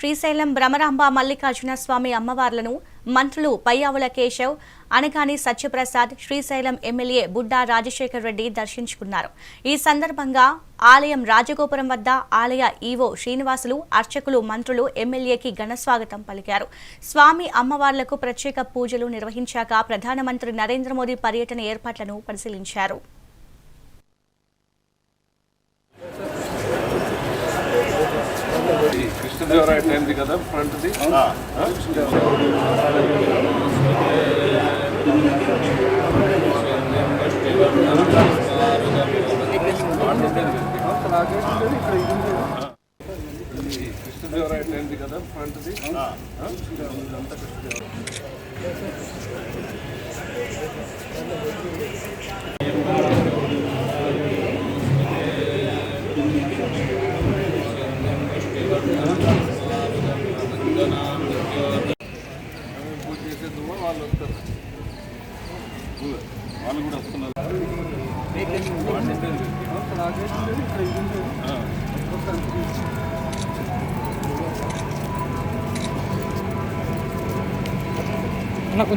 శ్రీశైలం భ్రమరాంబ మల్లికార్జున స్వామి అమ్మవార్లను మంత్రులు పయ్యావుల కేశవ్ అనగాని సత్యప్రసాద్ శ్రీశైలం ఎమ్మెల్యే బుడ్డా రాజశేఖర్ రెడ్డి దర్శించుకున్నారు. ఈ సందర్భంగా ఆలయం రాజగోపురం వద్ద ఆలయ ఈవో శ్రీనివాసులు అర్చకులు మంత్రులు ఎమ్మెల్యేకి ఘనస్వాగతం పలికారు. స్వామి అమ్మవార్లకు ప్రత్యేక పూజలు నిర్వహించాక ప్రధానమంత్రి నరేంద్ర మోదీ పర్యటన ఏర్పాట్లను పరిశీలించారు. ఈ కృష్ణదేవరాయ టైంది కదా ఫ్రంట్ది? కృష్ణదేవరాయ టైంది కదా ఫ్రంట్ది? పూజ వాళ్ళు కూడా వస్తున్నారు.